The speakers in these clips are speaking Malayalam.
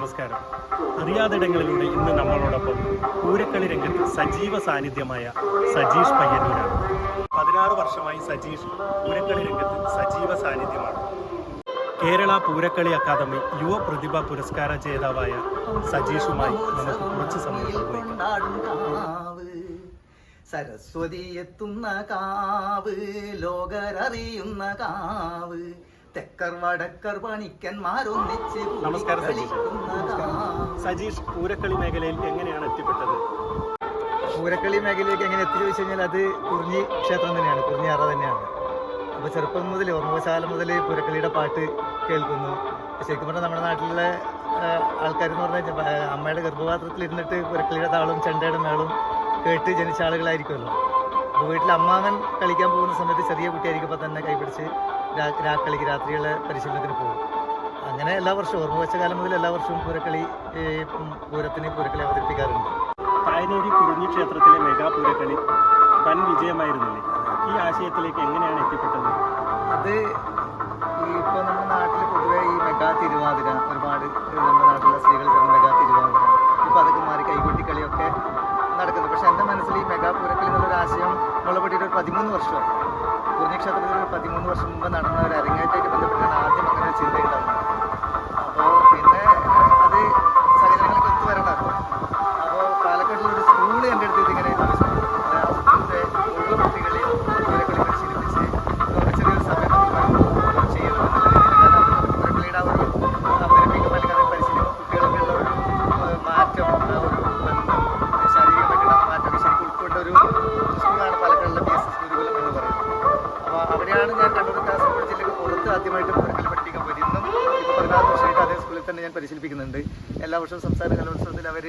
നമസ്കാരം. അറിയാതിടങ്ങളിലൂടെ ഇന്ന് നമ്മളോടൊപ്പം പൂരക്കളി രംഗത്ത് സജീവ സാന്നിധ്യമായ സജീഷ് പയ്യന്നൂരാണ്. പതിനാറ് വർഷമായി സജീഷ് പൂരക്കളി രംഗത്ത് സജീവ സാന്നിധ്യമാണ്. കേരള പൂരക്കളി അക്കാദമി യുവ പ്രതിഭ പുരസ്കാര ജേതാവായ സജീഷുമായി നമുക്ക് കുറച്ച് സമയം സരസ്വതി എത്തുന്ന കാവ് ലോകരറിയുന്ന കാവ് തെക്കർ വടക്കർ പണിക്കന്മാരൊന്നിച്ച് നമസ്കാരം, സജീഷ്. പൂരക്കളി മേഖലയിൽ എങ്ങനെയാണ് എത്തിപ്പെട്ടത്? പൂരക്കളി മേഖലയിലേക്ക് എങ്ങനെ എത്തി ചോദിച്ചു കഴിഞ്ഞാൽ അത് കുറിഞ്ഞി ക്ഷേത്രം തന്നെയാണ് കുറിഞ്ഞിയറ തന്നെയാണ്. അപ്പോൾ ചെറുപ്പം മുതൽ ഓർമ്മശാല മുതൽ പൂരക്കളിയുടെ പാട്ട് കേൾക്കുന്നു. ശരിക്കും പറഞ്ഞാൽ നമ്മുടെ നാട്ടിലെ ആൾക്കാർ എന്ന് പറഞ്ഞാൽ അമ്മയുടെ ഗർഭപാത്രത്തിൽ ഇരുന്നിട്ട് പൂരക്കളിയുടെ താളും ചെണ്ടയുടെ മേളും കേട്ട് ജനിച്ച ആളുകളായിരിക്കുമല്ലോ. അപ്പോൾ വീട്ടിൽ അമ്മാവൻ കളിക്കാൻ പോകുന്ന സമയത്ത് ചെറിയ കുട്ടിയായിരിക്കുമ്പോൾ തന്നെ കൈപിടിച്ച് രാ- കളിക്ക് രാത്രിയുള്ള പരിശീലനത്തിന് പോകും. അങ്ങനെ എല്ലാ വർഷവും ഓർമ്മ വെച്ച കാലം മുതൽ എല്ലാ വർഷവും പൂരക്കളി പൂരത്തിന് പൂരക്കളി അവതരിപ്പിക്കാറുണ്ട്. തായനേരി കുറിഞ്ഞി ക്ഷേത്രത്തിലെ മെഗാ പൂരക്കളി വൻ വിജയമായിരുന്നില്ലേ? ഈ ആശയത്തിലേക്ക് എങ്ങനെയാണ് എത്തിപ്പെട്ടത്? അത് ഇപ്പോൾ നമ്മുടെ പതിമൂന്ന് വർഷമാണ് ഒരു പതിമൂന്ന് വർഷം മുമ്പ് നടന്ന ഒരു അരങ്ങേറ്റമായിട്ട് ബന്ധപ്പെട്ടാണ് ആദ്യം അങ്ങനെ ചിന്തയുണ്ടാകുന്നത് അതേ ഞാൻ പരിശീലിപ്പിക്കുന്നുണ്ട്. എല്ലാ വർഷവും സംസ്ഥാന കലോത്സവത്തിൽ അവർ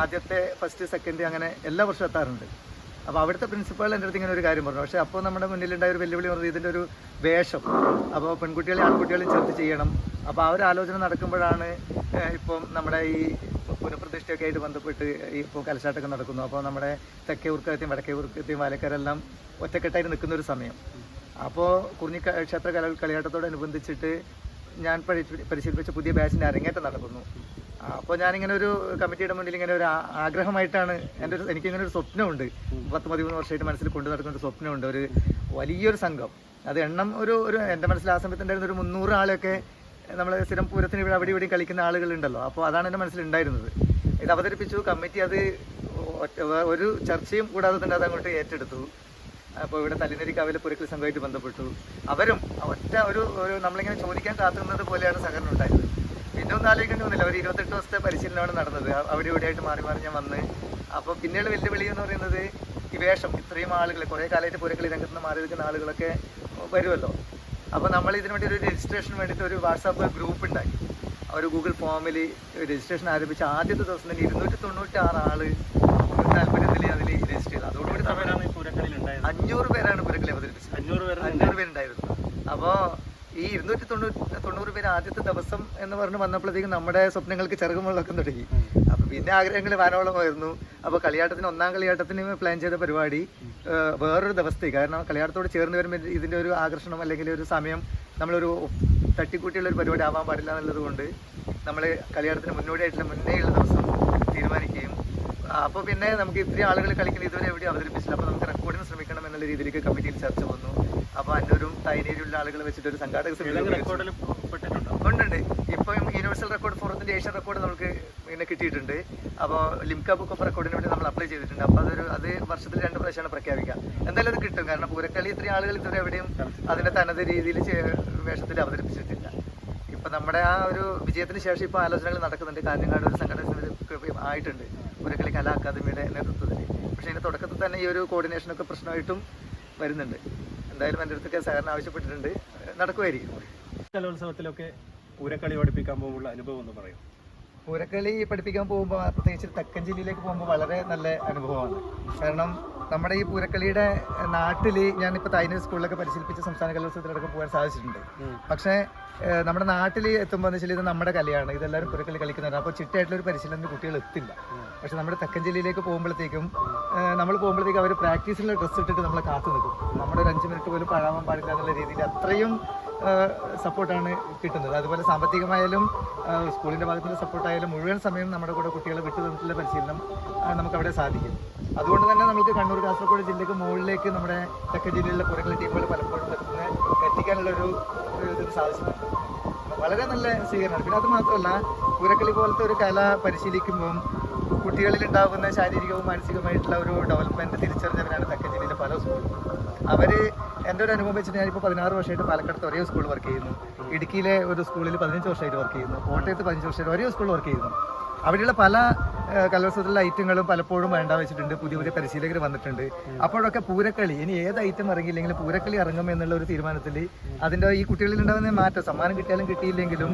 ആദ്യത്തെ ഫസ്റ്റ് സെക്കൻഡ് അങ്ങനെ എല്ലാ വർഷവും എത്താറുണ്ട്. അപ്പോൾ അവിടുത്തെ പ്രിൻസിപ്പൾ എന്റെ അടുത്ത് ഇങ്ങനെ ഒരു കാര്യം പറഞ്ഞു. പക്ഷേ അപ്പോൾ നമ്മുടെ മുന്നിലുണ്ടായ ഒരു വെല്ലുവിളി പറഞ്ഞത് ഇതിന്റെ ഒരു വേഷം. അപ്പോൾ പെൺകുട്ടികളെ ആൺകുട്ടികളെയും ചേർത്ത് ചെയ്യണം. അപ്പോൾ ആ ഒരു ആലോചന നടക്കുമ്പോഴാണ് ഇപ്പം നമ്മുടെ ഈ പുനഃപ്രതിഷ്ഠയൊക്കെ ആയിട്ട് ബന്ധപ്പെട്ട് ഈ ഇപ്പോൾ കലശാട്ടൊക്കെ നടക്കുന്നു. അപ്പോൾ നമ്മുടെ തെക്കേ ഉർക്കത്തെയും വടക്കേ ഉർക്കത്തെയും വാലക്കാരെല്ലാം ഒറ്റക്കെട്ടായിട്ട് നിൽക്കുന്ന ഒരു സമയം. അപ്പോൾ കുറിഞ്ഞി ക്ഷേത്ര കല കളിയാട്ടത്തോടനുബന്ധിച്ചിട്ട് ഞാൻ പരിശീലിപ്പിച്ച പുതിയ ബാച്ചിന്റെ അരങ്ങേറ്റം നടക്കുന്നു. അപ്പോൾ ഞാനിങ്ങനെ ഒരു കമ്മിറ്റിയുടെ മുന്നിൽ ഇങ്ങനെ ഒരു ആഗ്രഹമായിട്ടാണ് എന്റെ ഒരു എനിക്കിങ്ങനെ ഒരു സ്വപ്നമുണ്ട്. പത്ത് പതിമൂന്ന് വർഷമായിട്ട് മനസ്സിൽ കൊണ്ടു നടക്കുന്ന ഒരു സ്വപ്നമുണ്ട്. ഒരു വലിയൊരു സംഘം. അത് എണ്ണം ഒരു ഒരു എന്റെ മനസ്സിൽ ആ സമയത്ത് ഉണ്ടായിരുന്ന ഒരു മുന്നൂറ് ആളെയൊക്കെ നമ്മൾ സ്ഥിരം പൂരത്തിന് ഇവിടെ അവിടെ ഇവിടെയും കളിക്കുന്ന ആളുകളുണ്ടല്ലോ. അപ്പോൾ അതാണ് എന്റെ മനസ്സിലുണ്ടായിരുന്നത്. ഇത് അവതരിപ്പിച്ചു. കമ്മിറ്റി അത് ഒരു ചർച്ചയും കൂടാതെ തന്നെ അത് അങ്ങോട്ട് ഏറ്റെടുത്തു. അപ്പോൾ ഇവിടെ തല്ലിനരി കാവിലെ പുരക്കൽ സംഘമായിട്ട് ബന്ധപ്പെട്ടു. അവരും ഒറ്റ ഒരു ഒരു നമ്മളിങ്ങനെ ചോദിക്കാൻ കാത്തുന്നത് പോലെയാണ് സഹകരണം ഉണ്ടായത്. പിന്നെ ഒന്നും ആലോചിക്കേണ്ടി വന്നില്ല ഒരു ഇരുപത്തെട്ട് ദിവസത്തെ പരിശീലനമാണ് നടന്നത്. അവിടെ ഇവിടെ ആയിട്ട് മാറി മാറി ഞാൻ വന്ന്. അപ്പോൾ പിന്നീട് വെല്ലുവിളി എന്ന് പറയുന്നത് ഈ വേഷം. ഇത്രയും ആളുകൾ കുറേ കാലമായിട്ട് പുരക്കളി രംഗത്ത് നിന്ന് മാറി നിൽക്കുന്ന ആളുകളൊക്കെ വരുമല്ലോ. അപ്പോൾ നമ്മൾ ഇതിനു വേണ്ടി ഒരു രജിസ്ട്രേഷൻ വേണ്ടിയിട്ട് ഒരു വാട്സാപ്പ് ഗ്രൂപ്പ് ഉണ്ടാക്കി. ഒരു ഗൂഗിൾ ഫോമിൽ രജിസ്ട്രേഷൻ ആരംഭിച്ച ആദ്യത്തെ ദിവസം തന്നെ ഇരുന്നൂറ്റി തൊണ്ണൂറ്റി ആറ് ആൾ താല്പര്യത്തിൽ അതിൽ രജിസ്റ്റർ ചെയ്തു. അതോടുകൂടി തമ്മിലാണ് ഈ പൂരക്കളിയിൽ ഉണ്ടായത് അഞ്ഞൂറ് പേരാണ് പുരക്കളി അവതരിപ്പിച്ചത് അഞ്ഞൂറ് പേര് അഞ്ഞൂറ് പേരുണ്ടായിരുന്നു. അപ്പോൾ ഈ ഇരുന്നൂറ്റി തൊണ്ണൂറ്റി തൊണ്ണൂറ് പേര് ആദ്യത്തെ ദിവസം എന്ന് പറഞ്ഞ് വന്നപ്പോഴത്തേക്കും നമ്മുടെ സ്വപ്നങ്ങൾക്ക് ചെറുകുമുള്ളൊക്കെ തുടങ്ങി. അപ്പോൾ പിന്നെ ആഗ്രഹങ്ങൾ വാനോളമായിരുന്നു. അപ്പോൾ കളിയാട്ടത്തിന് ഒന്നാം കളിയാട്ടത്തിന് പ്ലാൻ ചെയ്ത പരിപാടി വേറൊരു ദിവസത്തേക്ക്. കാരണം കളിയാട്ടത്തോട് ചേർന്ന് വരുമ്പോൾ ഇതിന്റെ ഒരു ആകർഷണം അല്ലെങ്കിൽ ഒരു സമയം നമ്മളൊരു തട്ടിക്കൂട്ടിയുള്ള ഒരു പരിപാടി ആവാൻ പാടില്ല എന്നുള്ളത് കൊണ്ട് നമ്മൾ കളിയാട്ടത്തിന് മുന്നോടിയായിട്ടുള്ള മുന്നേയുള്ള ദിവസം തീരുമാനിക്കുകയും അപ്പോൾ പിന്നെ നമുക്ക് ഇത്രയും ആളുകൾ കളിക്കുന്ന ഇതുവരെ എവിടെ അവതരിപ്പിച്ചില്ല. അപ്പോൾ നമുക്ക് റെക്കോർഡിന് ശ്രമിക്കണം എന്നുള്ള രീതിയിലേക്ക് കമ്മിറ്റിയിൽ ചർച്ച വന്നു. അപ്പോൾ അന്നൂരും തൈനേരിയുള്ള ആളുകൾ വെച്ചിട്ട് ഒരു സംഘാടക ഉണ്ടുണ്ട്. ഇപ്പം യൂണിവേഴ്സൽ റെക്കോർഡ് ഫോറത്തിന്റെ ഏഷ്യൻ റെക്കോർഡ് നമുക്ക് പിന്നെ കിട്ടിയിട്ടുണ്ട്. അപ്പോൾ ലിംക ബുക്ക് ഓഫ് റെക്കോർഡിന് വേണ്ടി നമ്മൾ അപ്ലൈ ചെയ്തിട്ടുണ്ട്. അപ്പോൾ അതൊരു അത് വർഷത്തിൽ രണ്ട് പ്രാവശ്യമാണ് പ്രഖ്യാപിക്കുക. എന്തായാലും അത് കിട്ടും. കാരണം പൂരക്കളി ഇത്രയും ആളുകൾ ഇതുവരെ എവിടെയും അതിന്റെ തനത് രീതിയിൽ വേഷത്തിൽ അവതരിപ്പിച്ചിട്ടില്ല. ഇപ്പൊ നമ്മുടെ ആ ഒരു വിജയത്തിന് ശേഷം ഇപ്പോൾ ആലോചനകൾ നടക്കുന്നുണ്ട്. കാഞ്ഞങ്ങാട് ഒരു സംഘടന സമിതി ആയിട്ടുണ്ട്. പൂരക്കളി കലാ അക്കാദമിയുടെ നേതൃത്വത്തിൽ. പക്ഷേ ഇതിന്റെ തുടക്കത്തിൽ തന്നെ ഈ ഒരു കോർഡിനേഷനൊക്കെ പ്രശ്നമായിട്ടും വരുന്നുണ്ട്. എന്തായാലും എന്റെ അടുത്തൊക്കെ സഹകരണം ആവശ്യപ്പെട്ടിട്ടുണ്ട്. നടക്കുമായിരിക്കും. കലോത്സവത്തിലൊക്കെ പൂരക്കളി പഠിപ്പിക്കാൻ പോകുമ്പോൾ അനുഭവം എന്ന് പറയും. പൂരക്കളി പഠിപ്പിക്കാൻ പോകുമ്പോൾ പ്രത്യേകിച്ച് തെക്കൻ ജില്ലയിലേക്ക് പോകുമ്പോൾ വളരെ നല്ല അനുഭവമാണ്. കാരണം നമ്മുടെ ഈ പൂരക്കളിയുടെ നാട്ടിൽ ഞാനിപ്പോൾ തൈനൂർ സ്കൂളിലൊക്കെ പരിശീലിപ്പിച്ച സംസ്ഥാന കലോത്സവത്തിലടക്കം പോകാൻ സാധിച്ചിട്ടുണ്ട്. പക്ഷേ നമ്മുടെ നാട്ടിൽ എത്തുമ്പോൾ എന്ന് വെച്ചാൽ ഇത് നമ്മുടെ കലയാണ്. ഇതെല്ലാവരും പൂരക്കളി കളിക്കുന്നതാണ്. അപ്പോൾ ചിട്ടയായിട്ടുള്ള ഒരു പരിശീലനത്തിന് കുട്ടികൾ എത്തില്ല. പക്ഷെ നമ്മുടെ തെക്കൻ ജില്ലയിലേക്ക് പോകുമ്പോഴത്തേക്കും നമ്മൾ പോകുമ്പോഴത്തേക്കും അവർ പ്രാക്ടീസിലുള്ള ഡ്രസ്സ് ഇട്ടിട്ട് നമ്മളെ കാത്തു നിൽക്കും. നമ്മുടെ ഒരു അഞ്ച് മിനിറ്റ് പോലും പഴാവാൻ പാടില്ല എന്നുള്ള രീതിയിൽ അത്രയും സപ്പോർട്ടാണ് കിട്ടുന്നത്. അതുപോലെ സാമ്പത്തികമായാലും സ്കൂളിന്റെ ഭാഗത്തുനിന്ന് സപ്പോർട്ടായാലും മുഴുവൻ സമയം നമ്മുടെ കൂടെ കുട്ടികളെ വിട്ടു തന്നിട്ടുള്ള പരിശീലനം നമുക്കവിടെ സാധിക്കും. അതുകൊണ്ട് തന്നെ നമുക്ക് കണ്ണൂർ കാസർഗോഡ് ജില്ലയ്ക്ക് മുകളിലേക്ക് നമ്മുടെ തെക്കൻ ജില്ലയിലെ പുറകിലെ ടീമുകൾ പലപ്പോഴും എത്തിക്കാനുള്ള ഒരു ഒരു സാധിച്ചിട്ടുണ്ട്. വളരെ നല്ല സ്വീകരണമാണ്. പിന്നെ അത് മാത്രമല്ല പൂരക്കളി പോലത്തെ ഒരു കല പരിശീലിക്കുമ്പം കുട്ടികളിൽ ഉണ്ടാകുന്ന ശാരീരികവും മാനസികവുമായിട്ടുള്ള ഒരു ഡെവലപ്മെന്റ് തിരിച്ചറിഞ്ഞവരാണ് തെക്കൻ ജില്ലയിലെ പല സ്കൂളും അവർ എന്റെ ഒരു അനുഭവം വെച്ചിട്ട് ഞാനിപ്പോൾ പതിനാറ് വർഷമായിട്ട് പാലക്കാട് ഒരേ സ്കൂളിൽ വർക്ക് ചെയ്യുന്നു. ഇടുക്കിയിലെ ഒരു സ്കൂളിൽ പതിനഞ്ച് വർഷമായിട്ട് വർക്ക് ചെയ്യുന്നു. കോട്ടയത്ത് പതിനഞ്ച് വർഷമായിട്ട് ഒരേ സ്കൂളിൽ വർക്ക് ചെയ്യുന്നു. അവിടെയുള്ള പല കലോത്സവത്തിലുള്ള ഐറ്റങ്ങളും പലപ്പോഴും വേണ്ട വെച്ചിട്ടുണ്ട്. പുതിയ പുതിയ പരിശീലകർ വന്നിട്ടുണ്ട്. അപ്പോഴൊക്കെ പൂരക്കളി ഇനി ഏത് ഐറ്റം ഇറങ്ങിയില്ലെങ്കിലും പൂരക്കളി ഇറങ്ങും എന്നുള്ള ഒരു തീരുമാനത്തിൽ അതിന്റെ ഈ കുട്ടികളിൽ ഉണ്ടാകുന്ന മാറ്റം സമ്മാനം കിട്ടിയാലും കിട്ടിയില്ലെങ്കിലും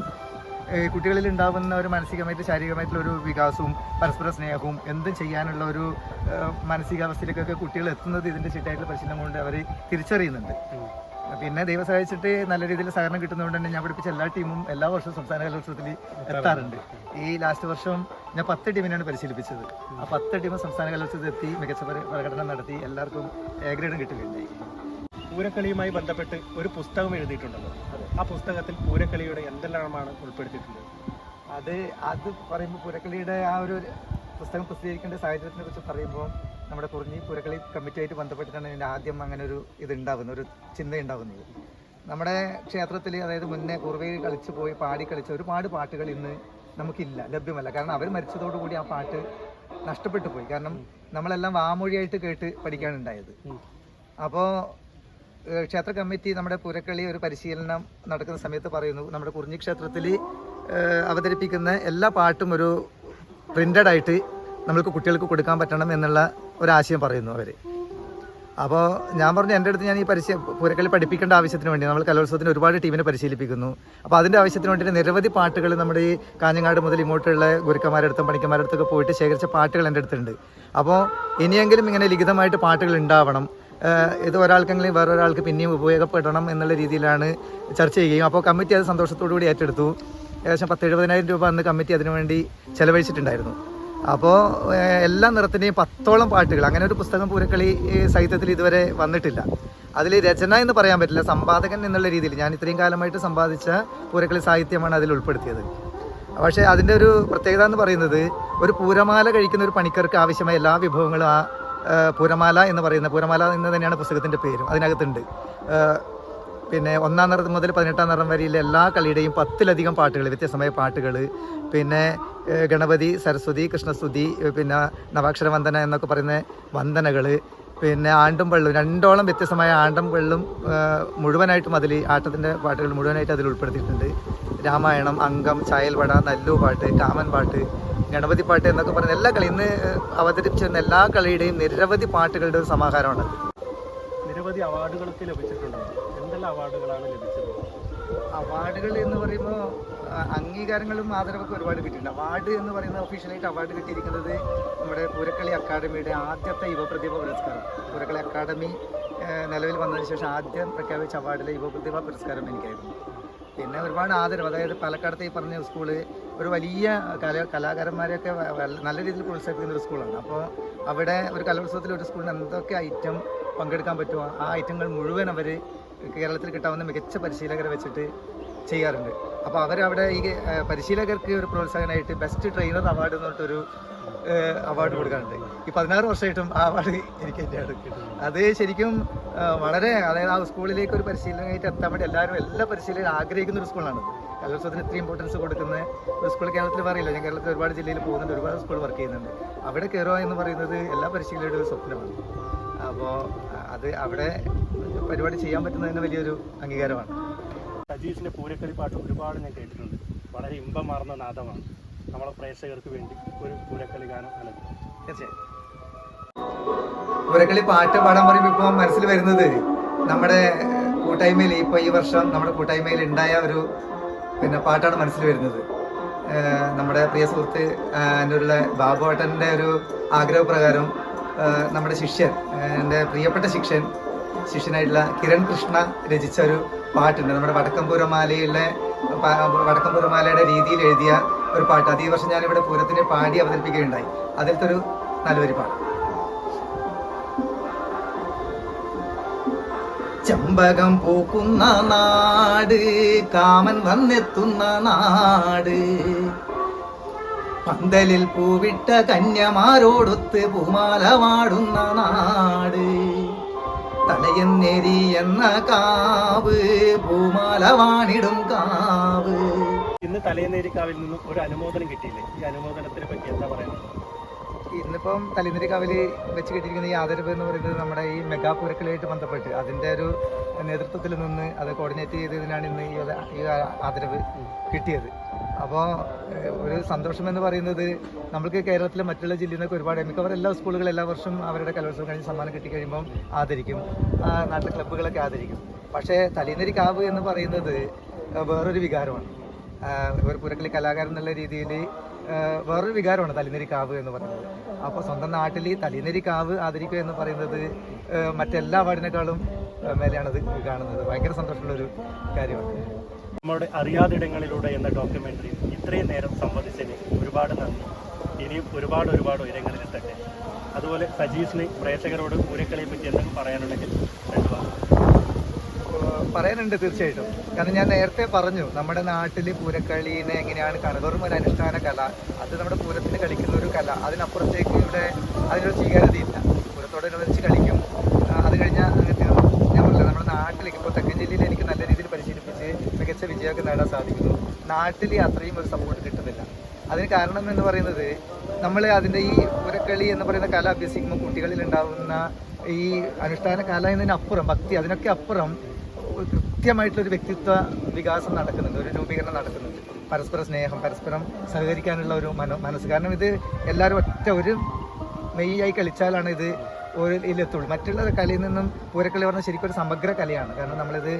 കുട്ടികളിൽ ഉണ്ടാകുന്ന ഒരു മാനസികമായിട്ട് ശാരീരികമായിട്ടുള്ള ഒരു വികാസവും പരസ്പര സ്നേഹവും എന്തും ചെയ്യാനുള്ള ഒരു മാനസികാവസ്ഥയിലേക്കൊക്കെ കുട്ടികൾ എത്തുന്നത് ഇതിന്റെ ചിട്ടായിട്ടുള്ള പരിശീലനം കൊണ്ട് അവർ തിരിച്ചറിയുന്നുണ്ട്. പിന്നെ ദൈവം സഹായിച്ചിട്ട് നല്ല രീതിയിൽ സഹകരണം കിട്ടുന്നതുകൊണ്ട് തന്നെ ഞാൻ പഠിപ്പിച്ച എല്ലാ ടീമും എല്ലാ വർഷവും സംസ്ഥാന കലോത്സവത്തിൽ എത്താറുണ്ട്. ഈ ലാസ്റ്റ് വർഷം ഞാൻ പത്ത് ടീമിനാണ് പരിശീലിപ്പിച്ചത്. ആ പത്ത് ടീമും സംസ്ഥാന കലോത്സവത്തിൽ എത്തി മികച്ച പ്ര- പ്രകടനം നടത്തി എല്ലാവർക്കും എ ഗ്രേഡും കിട്ടുകയുണ്ടായി. പൂരക്കളിയുമായി ബന്ധപ്പെട്ട് ഒരു പുസ്തകം എഴുതിയിട്ടുണ്ടല്ലോ. ആ പുസ്തകത്തിൽ പൂരക്കളിയുടെ എന്തെല്ലാമാണ് ഉൾപ്പെടുത്തിയിട്ടുള്ളത്? അത് അത് പറയുമ്പോൾ പൂരക്കളിയുടെ ആ ഒരു പുസ്തകം പ്രസിദ്ധീകരിക്കേണ്ട സാഹചര്യത്തിനെ കുറിച്ച് പറയുമ്പോൾ നമ്മുടെ കുറഞ്ഞി പൂരക്കളി കമ്മിറ്റിയായിട്ട് ബന്ധപ്പെട്ടിട്ടാണ് ഇതിന്റെ ആദ്യം അങ്ങനെ ഒരു ഇത് ഉണ്ടാകുന്നത് ഒരു ചിന്ത ഉണ്ടാകുന്നത് നമ്മുടെ ക്ഷേത്രത്തിൽ അതായത് മുന്നേ കുറവയിൽ കളിച്ച് പോയി പാടി കളിച്ച ഒരുപാട് പാട്ടുകൾ ഇന്ന് നമുക്കില്ല ലഭ്യമല്ല. കാരണം അവർ മരിച്ചതോടുകൂടി ആ പാട്ട് നഷ്ടപ്പെട്ടു പോയി. കാരണം നമ്മളെല്ലാം വാമൊഴിയായിട്ട് കേട്ട് പഠിക്കാനുണ്ടായത് അപ്പോൾ ക്ഷേത്ര കമ്മിറ്റി നമ്മുടെ പുരക്കളി ഒരു പരിശീലനം നടക്കുന്ന സമയത്ത് പറയുന്നു. നമ്മുടെ കുറിഞ്ഞി ക്ഷേത്രത്തിൽ അവതരിപ്പിക്കുന്ന എല്ലാ പാട്ടും ഒരു പ്രിന്റഡ് ആയിട്ട് നമ്മൾക്ക് കുട്ടികൾക്ക് കൊടുക്കാൻ പറ്റണം എന്നുള്ള ഒരാശയം പറയുന്നു അവർ അപ്പോൾ ഞാൻ പറഞ്ഞു എന്റെ അടുത്ത് ഞാൻ ഈ പരിശീ പുരക്കളി പഠിപ്പിക്കേണ്ട ആവശ്യത്തിന് വേണ്ടി നമ്മൾ കലോത്സവത്തിന് ഒരുപാട് ടീമിനെ പരിശീലിപ്പിക്കുന്നു. അപ്പോൾ അതിന്റെ ആവശ്യത്തിന് വേണ്ടി നിരവധി പാട്ടുകൾ നമ്മുടെ ഈ കാഞ്ഞങ്ങാട് മുതൽ ഇങ്ങോട്ടുള്ള ഗുരുക്കന്മാരുടെ അടുത്തും പണിക്കന്മാരുടെ അടുത്തൊക്കെ പോയിട്ട് ശേഖരിച്ച പാട്ടുകൾ എന്റെ അടുത്തുണ്ട്. അപ്പോൾ ഇനിയെങ്കിലും ഇങ്ങനെ ലിഖിതമായിട്ട് പാട്ടുകൾ ഉണ്ടാവണം. ഇത് ഒരാൾക്കെങ്കിലും വേറൊരാൾക്ക് പിന്നെയും ഉപയോഗപ്പെടണം എന്നുള്ള രീതിയിലാണ് ചർച്ച ചെയ്യുകയും. അപ്പോൾ കമ്മിറ്റി അത് സന്തോഷത്തോടു കൂടി ഏറ്റെടുത്തു. ഏകദേശം പത്ത് എഴുപതിനായിരം രൂപ അന്ന് കമ്മിറ്റി അതിനുവേണ്ടി ചെലവഴിച്ചിട്ടുണ്ടായിരുന്നു. അപ്പോൾ എല്ലാ നിറത്തിന്റെയും പത്തോളം പാട്ടുകൾ അങ്ങനെ ഒരു പുസ്തകം പൂരക്കളി സാഹിത്യത്തിൽ ഇതുവരെ വന്നിട്ടില്ല. അതിൽ രചന എന്ന് പറയാൻ പറ്റില്ല സമ്പാദകൻ എന്നുള്ള രീതിയിൽ. ഞാൻ ഇത്രയും കാലമായിട്ട് സമ്പാദിച്ച പൂരക്കളി സാഹിത്യമാണ് അതിൽ ഉൾപ്പെടുത്തിയത്. പക്ഷേ അതിന്റെ ഒരു പ്രത്യേകത എന്ന് പറയുന്നത് ഒരു പൂരമാല കഴിക്കുന്ന ഒരു പണിക്കർക്ക് ആവശ്യമായ എല്ലാ വിഭവങ്ങളും ആ പൂരമാല എന്ന് പറയുന്ന പൂരമാല എന്ന് തന്നെയാണ് പുസ്തകത്തിന്റെ പേരും. അതിനകത്തുണ്ട്. പിന്നെ ഒന്നാം നിറം മുതൽ പതിനെട്ടാം നിറം വരെയുള്ള എല്ലാ കളിയുടെയും പത്തിലധികം പാട്ടുകൾ വ്യത്യസ്തമായ പാട്ടുകൾ. പിന്നെ ഗണപതി സരസ്വതി കൃഷ്ണസ്തുതി പിന്നെ നവാക്ഷര വന്ദന എന്നൊക്കെ പറയുന്ന വന്ദനകൾ. പിന്നെ ആണ്ടും വെള്ളും രണ്ടോളം വ്യത്യസ്തമായ ആണ്ടും വെള്ളും മുഴുവനായിട്ടും അതിൽ ആട്ടത്തിന്റെ പാട്ടുകൾ മുഴുവനായിട്ട് അതിൽ ഉൾപ്പെടുത്തിയിട്ടുണ്ട്. രാമായണം അംഗം ചായൽവട നല്ലൂപാട്ട് കാമൻ പാട്ട് ഗണപതി പാട്ട് എന്നൊക്കെ പറയുന്ന എല്ലാ കളി ഇന്ന് അവതരിപ്പിച്ചിരുന്ന എല്ലാ കളിയുടെയും നിരവധി പാട്ടുകളുടെ ഒരു സമാഹാരമാണ്. നിരവധി അവാർഡുകളൊക്കെ ലഭിച്ചിട്ടുണ്ട്. എന്തെല്ലാം അവാർഡുകളാണ് ലഭിച്ചത്? അവാർഡുകൾ എന്ന് പറയുമ്പോൾ അംഗീകാരങ്ങളും ആദരവൊക്കെ ഒരുപാട് കിട്ടിയിട്ടുണ്ട്. അവാർഡ് എന്ന് പറയുന്ന ഒഫീഷ്യലായിട്ട് അവാർഡ് കിട്ടിയിരിക്കുന്നത് നമ്മുടെ പൂരക്കളി അക്കാദമിയുടെ ആദ്യത്തെ യുവപ്രതിഭ പുരസ്കാരം. പൂരക്കളി അക്കാദമി നിലവിൽ വന്നതിന് ശേഷം ആദ്യം പ്രഖ്യാപിച്ച അവാർഡിലെ യുവപ്രതിഭ പുരസ്കാരം എനിക്കായിരുന്നു. പിന്നെ ഒരുപാട് ആദരവ്. അതായത് പാലക്കാടത്തെ ഈ പറഞ്ഞ സ്കൂൾ ഒരു വലിയ കല കലാകാരന്മാരെയൊക്കെ നല്ല രീതിയിൽ പ്രോത്സാഹിപ്പിക്കുന്ന ഒരു സ്കൂളാണ് അപ്പോൾ അവിടെ ഒരു കലോത്സവത്തിൽ ഒരു സ്കൂളിന് എന്തൊക്കെ ഐറ്റം പങ്കെടുക്കാൻ പറ്റുമോ ആ ഐറ്റങ്ങൾ മുഴുവൻ അവർ കേരളത്തിൽ കിട്ടാവുന്ന മികച്ച പരിശീലകരെ വെച്ചിട്ട് ചെയ്യാറുണ്ട്. അപ്പോൾ അവരവിടെ ഈ പരിശീലകർക്ക് ഒരു പ്രോത്സാഹനമായിട്ട് ബെസ്റ്റ് ട്രെയിനർ അവാർഡ് എന്ന് പറഞ്ഞിട്ടൊരു അവാർഡ് കൊടുക്കാറുണ്ട്. ഈ പതിനാറ് വർഷമായിട്ടും ആ അവാർഡ് എനിക്ക് തന്നെയാണ്. അത് ശരിക്കും വളരെ അതായത് ആ സ്കൂളിലേക്ക് ഒരു പരിശീലനമായിട്ട് എത്താൻ വേണ്ടി എല്ലാവരും എല്ലാ പരിശീലകരും ആഗ്രഹിക്കുന്ന ഒരു സ്കൂളാണ് കലോത്സവത്തിന് ഇത്രയും ഇമ്പോർട്ടൻസ് കൊടുക്കുന്ന ഒരു സ്കൂൾ കേരളത്തിൽ പറയില്ല ഞാൻ കേരളത്തിൽ ഒരുപാട് ജില്ലയിൽ പോകുന്നുണ്ട് ഒരുപാട് സ്കൂൾ വർക്ക് ചെയ്യുന്നുണ്ട്. അവിടെ കയറുക എന്ന് പറയുന്നത് എല്ലാ പരിശീലകരുടെ ഒരു സ്വപ്നമാണ്. അപ്പോൾ അത് അവിടെ പരിപാടി ചെയ്യാൻ പറ്റുന്നതിന് വലിയൊരു അംഗീകാരമാണ്. സജീഷിന്റെ പൂരക്കളി പാട്ട് ഒരുപാട് ഞാൻ കേട്ടിട്ടുണ്ട്. വളരെ ഇമ്പമാർന്ന നാദമാണ്. നമ്മളെ പ്രേക്ഷകർക്ക് വേണ്ടി ഒരു പൂരക്കളി ഗാനം തീർച്ചയായും. പൂരക്കളി പാട്ട് പാടാൻ പറയുമ്പോൾ ഇപ്പോൾ മനസ്സിൽ വരുന്നത് നമ്മുടെ കൂട്ടായ്മയിൽ ഇപ്പോൾ ഈ വർഷം നമ്മുടെ കൂട്ടായ്മയിൽ ഉണ്ടായ ഒരു പിന്നെ പാട്ടാണ് മനസ്സിൽ വരുന്നത്. നമ്മുടെ പ്രിയ സുഹൃത്ത് അതിനുള്ള ബാബുവേട്ടന്റെ ഒരു ആഗ്രഹപ്രകാരം നമ്മുടെ ശിഷ്യൻ എന്റെ പ്രിയപ്പെട്ട ശിഷ്യൻ ശിഷ്യനായിട്ടുള്ള കിരൺ കൃഷ്ണ രചിച്ച ഒരു പാട്ടുണ്ട്. നമ്മുടെ വടക്കംപൂരമാലയിലെ വടക്കംപൂരമാലയുടെ രീതിയിൽ എഴുതിയ ഒരു പാട്ട്. അത് വർഷം ഞാനിവിടെ പൂരത്തിനെ പാടി അവതരിപ്പിക്കുകയുണ്ടായി. അതിലത്തെ ഒരു നല്ലൊരു പാട്ട്. ചമ്പകം പൂക്കുന്ന നാട് കാമൻ വന്നെത്തുന്ന നാട്. പന്തലിൽ പൂവിട്ട കന്യമാരോടൊത്ത് പൂമാല വാടുന്ന നാട് തലയെന്നേരി എന്ന കാവ് പൂമാല വാണിടും കാവ്. ഇന്ന് കാവിൽ നിന്നും ഒരു അനുമോദനം കിട്ടിയില്ലേ? ഈ അനുമോദനത്തിനെ പറ്റി എന്താ പറയുന്നത് ഇന്നിപ്പം തലീനരിക്കാവിൽ വെച്ച് കിട്ടിയിരിക്കുന്ന ഈ ആദരവ് എന്ന് പറയുന്നത് നമ്മുടെ ഈ മെഗാ പൂരക്കളിയായിട്ട് ബന്ധപ്പെട്ട് അതിന്റെ ഒരു നേതൃത്വത്തിൽ നിന്ന് അത് കോർഡിനേറ്റ് ചെയ്തതിനാണ് ഇന്ന് ഈ ആദരവ് കിട്ടിയത്. അപ്പോൾ ഒരു സന്തോഷം എന്ന് പറയുന്നത് നമ്മൾക്ക് കേരളത്തിലെ മറ്റുള്ള ജില്ലയിൽ നിന്നൊക്കെ ഒരുപാട് മിക്കവാറും എല്ലാ സ്കൂളുകളും എല്ലാ വർഷവും അവരുടെ കലോത്സവം കഴിഞ്ഞ് സമ്മാനം കിട്ടിക്കഴിയുമ്പം ആദരിക്കും. നാട്ടിലെ ക്ലബ്ബുകളൊക്കെ ആദരിക്കും. പക്ഷേ തലേന്നരി കാവ് എന്ന് പറയുന്നത് വേറൊരു വികാരമാണ്. ഒരു പുരക്കളി കലാകാരൻ എന്നുള്ള രീതിയിൽ വേറൊരു വികാരമാണ് തലിനരി കാവ് എന്ന് പറയുന്നത്. അപ്പോൾ സ്വന്തം നാട്ടിൽ തലിനരി കാവ് ആദരിക്കുക എന്ന് പറയുന്നത് മറ്റെല്ലാ അവാർഡിനേക്കാളും മേലെയാണത് കാണുന്നത്. ഭയങ്കര സന്തോഷമുള്ളൊരു കാര്യമാണ്. നമ്മുടെ അറിയാതിടങ്ങളിലൂടെ എന്ന ഡോക്യുമെന്ററി ഇത്രയും നേരം സംവദിച്ചതിന് ഒരുപാട് നന്ദി. ഇനിയും ഒരുപാട് ഒരുപാട് ഉയരങ്ങളിൽ തന്നെ അതുപോലെ സജീഷിന് പ്രേക്ഷകരോട് പൂരക്കളിയെ പറ്റി എന്തെങ്കിലും പറയാനുണ്ടെങ്കിൽ രണ്ടു പറയാനുണ്ട് തീർച്ചയായിട്ടും. കാരണം ഞാൻ നേരത്തെ പറഞ്ഞു നമ്മുടെ നാട്ടിൽ പൂരക്കളീനെ എങ്ങനെയാണ് കാണുന്നത് വെറും ഒരു അനുഷ്ഠാന കല. അത് നമ്മുടെ പൂരത്തിന് കളിക്കുന്ന ഒരു കല. അതിനപ്പുറത്തേക്ക് ഇവിടെ അതിനൊരു സ്വീകാര്യതയില്ല. പൂരത്തോടനുബന്ധിച്ച് കളിക്കും ആ, അത് കഴിഞ്ഞാൽ അങ്ങ് തീർന്നു ഞാൻ പറഞ്ഞില്ല നമ്മുടെ നാട്ടിലേക്ക് ഇപ്പോൾ തെക്കൻ ജില്ലയിൽ എനിക്ക് നല്ല രീതിയിൽ പരിശീലിപ്പിച്ച് മികച്ച വിജയമൊക്കെ നേടാൻ സാധിക്കുന്നു. നാട്ടിൽ അത്രയും ഒരു സപ്പോർട്ട് കിട്ടുന്നില്ല. അതിന് കാരണം എന്ന് പറയുന്നത് നമ്മൾ അതിന്റെ ഈ ഉരക്കളി എന്ന് പറയുന്ന കല അഭ്യസിക്കുമ്പോൾ കുട്ടികളിൽ ഉണ്ടാകുന്ന ഈ അനുഷ്ഠാന കല എന്നതിനപ്പുറം ഭക്തി അതിനൊക്കെ അപ്പുറം കൃത്യമായിട്ടുള്ളൊരു വ്യക്തിത്വ വികാസം നടക്കുന്നുണ്ട് ഒരു രൂപീകരണം നടക്കുന്നുണ്ട്. പരസ്പര സ്നേഹം പരസ്പരം സഹകരിക്കാനുള്ള ഒരു മനോ മനസ്സ്. കാരണം ഇത് എല്ലാവരും ഒറ്റ ഒരു മെയ്യായി കളിച്ചാലാണ് ഇത് ഒരു ഇതിലെത്തുള്ളൂ മറ്റുള്ള കലയിൽ നിന്നും പൂരക്കളി പറഞ്ഞാൽ ശരിക്കും ഒരു സമഗ്ര കലയാണ് കാരണം നമ്മളിത്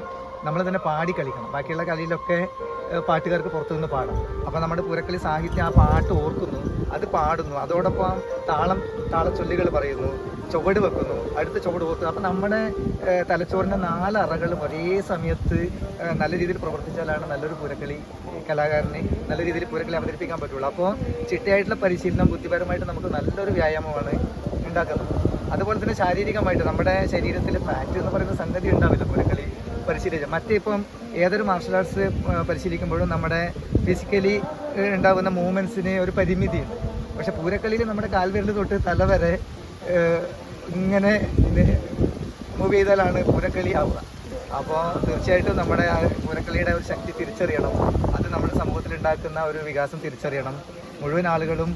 നമ്മൾ തന്നെ പാടി കളിക്കണം. ബാക്കിയുള്ള കലയിലൊക്കെ പാട്ടുകാർക്ക് പുറത്തു നിന്ന് പാടാം. അപ്പോൾ നമ്മുടെ പൂരക്കളി സാഹിത്യം ആ പാട്ട് ഓർക്കുന്നു അത് പാടുന്നു. അതോടൊപ്പം താളം താളച്ചൊല്ലുകൾ പറയുന്നു ചുവട് വെക്കുന്നു അടുത്ത ചുവട് ഓർക്കുന്നു. അപ്പം നമ്മുടെ തലച്ചോറിന്റെ നാല് അറകളും ഒരേ സമയത്ത് നല്ല രീതിയിൽ പ്രവർത്തിച്ചാലാണ് നല്ലൊരു പൂരക്കളി കലാകാരനെ നല്ല രീതിയിൽ പൂരക്കളി അവതരിപ്പിക്കാൻ പറ്റുള്ളൂ. അപ്പോൾ ചിട്ടയായിട്ടുള്ള പരിശീലനം ബുദ്ധിപരമായിട്ട് നമുക്ക് നല്ലൊരു വ്യായാമമാണ് ഉണ്ടാക്കുന്നത്. അതുപോലെ തന്നെ ശാരീരികമായിട്ട് നമ്മുടെ ശരീരത്തിൽ ഫാറ്റ് എന്ന് പറയുന്ന സംഗതി ഉണ്ടാവില്ല പുരക്കളി പരിശീലിച്ചാൽ മറ്റേ ഇപ്പം ഏതൊരു മാർഷൽ ആർട്സ് പരിശീലിക്കുമ്പോഴും നമ്മുടെ ഫിസിക്കലി ഉണ്ടാകുന്ന മൂവ്മെന്റ്സിന് ഒരു പരിമിതിയുണ്ട്. പക്ഷെ പൂരക്കളിയിൽ നമ്മുടെ കാൽവിരൽ തൊട്ട് തല വരെ ഇങ്ങനെ മൂവ് ചെയ്താലാണ് പൂരക്കളി ആവുക. അപ്പോൾ തീർച്ചയായിട്ടും നമ്മുടെ പൂരക്കളിയുടെ ഒരു ശക്തി തിരിച്ചറിയണം. അത് നമ്മുടെ സമൂഹത്തിൽ ഉണ്ടാക്കുന്ന ഒരു വികാസം തിരിച്ചറിയണം. മുഴുവൻ ആളുകളും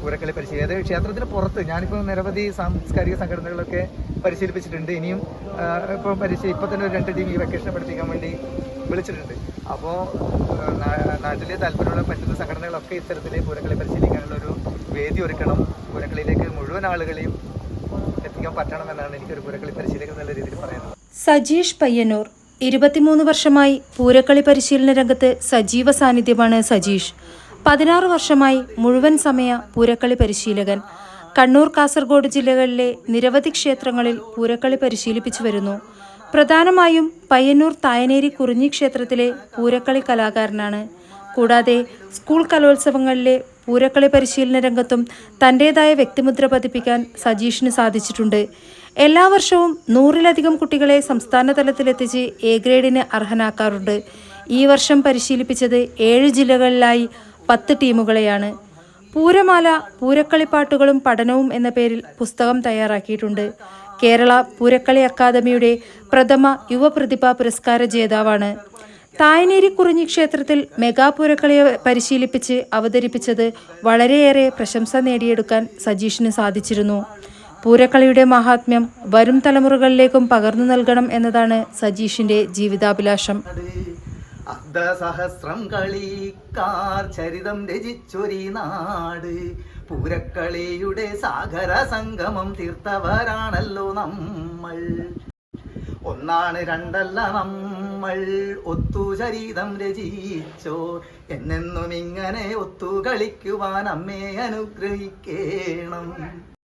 പൂരക്കളി പരിശീലനം അതായത് ക്ഷേത്രത്തിന് പുറത്ത്. ഞാനിപ്പോൾ നിരവധി സാംസ്കാരിക സംഘടനകളൊക്കെ പരിശീലിപ്പിച്ചിട്ടുണ്ട്. ഇനിയും ഇപ്പം പരിശീലി ഇപ്പോൾ തന്നെ ഒരു രണ്ട് ടീം ഈ വെക്കേഷൻ പഠിപ്പിക്കാൻ വേണ്ടി വിളിച്ചിട്ടുണ്ട്. അപ്പോൾ നാട്ടിലെ താല്പര്യമുള്ള പറ്റുന്ന സംഘടനകളൊക്കെ ഇത്തരത്തിൽ പൂരക്കളി പരിശീലിക്കാനുള്ള ഒരു വേദി ഒരുക്കണം. പൂരക്കളിയിലേക്ക് മുഴുവൻ ആളുകളെയും എത്തിക്കാൻ പറ്റണം എന്നാണ് എനിക്കൊരു പൂരക്കളി പരിശീലകൻ എന്നുള്ള രീതിയിൽ പറയുന്നത്. സജീഷ് പയ്യന്നൂർ. ഇരുപത്തിമൂന്ന് വർഷമായി പൂരക്കളി പരിശീലന രംഗത്ത് സജീവ സാന്നിധ്യമാണ് സജീഷ്. പതിനാറ് വർഷമായി മുഴുവൻ സമയ പൂരക്കളി പരിശീലകൻ. കണ്ണൂർ കാസർഗോഡ് ജില്ലകളിലെ നിരവധി ക്ഷേത്രങ്ങളിൽ പൂരക്കളി പരിശീലിപ്പിച്ചു വരുന്നു. പ്രധാനമായും പയ്യന്നൂർ തായനേരി കുറിഞ്ഞി ക്ഷേത്രത്തിലെ പൂരക്കളി കലാകാരനാണ്. കൂടാതെ സ്കൂൾ കലോത്സവങ്ങളിലെ പൂരക്കളി പരിശീലന രംഗത്തും തന്റെതായ വ്യക്തിമുദ്ര പതിപ്പിക്കാൻ സജീഷിന് സാധിച്ചിട്ടുണ്ട്. എല്ലാ വർഷവും നൂറിലധികം കുട്ടികളെ സംസ്ഥാന തലത്തിലെത്തിച്ച് എ ഗ്രേഡിന് അർഹനാക്കാറുണ്ട്. ഈ വർഷം പരിശീലിപ്പിച്ചത് ഏഴ് ജില്ലകളിലായി പത്ത് ടീമുകളെയാണ്. പൂരമാല പൂരക്കളിപ്പാട്ടുകളും പഠനവും എന്ന പേരിൽ പുസ്തകം തയ്യാറാക്കിയിട്ടുണ്ട്. കേരള പൂരക്കളി അക്കാദമിയുടെ പ്രഥമ യുവപ്രതിഭാ പുരസ്കാര ജേതാവാണ്. തായനേരി കുറിഞ്ഞി ക്ഷേത്രത്തിൽ മെഗാ പൂരക്കളിയെ പരിശീലിപ്പിച്ച് അവതരിപ്പിച്ചത് വളരെയേറെ പ്രശംസ നേടിയെടുക്കാൻ സജീഷിന് സാധിച്ചിരുന്നു. പൂരക്കളിയുടെ മഹാത്മ്യം വരും തലമുറകളിലേക്കും പകർന്നു നൽകണം എന്നതാണ് സജീഷിന്റെ ജീവിതാഭിലാഷം. അർദ്ധസഹസ്രം കളിക്കാർ ചരിതം രചിച്ചൊരി നാട്. പൂരക്കളിയുടെ സാഗര സംഗമം തീർത്തവരാണല്ലോ നമ്മൾ. ഒന്നാണ് രണ്ടല്ല നമ്മൾ. ഒത്തു ചരിതം രചിച്ചോ എന്നെന്നും ഇങ്ങനെ ഒത്തു കളിക്കുവാൻ അമ്മേ അനുഗ്രഹിക്കേണം.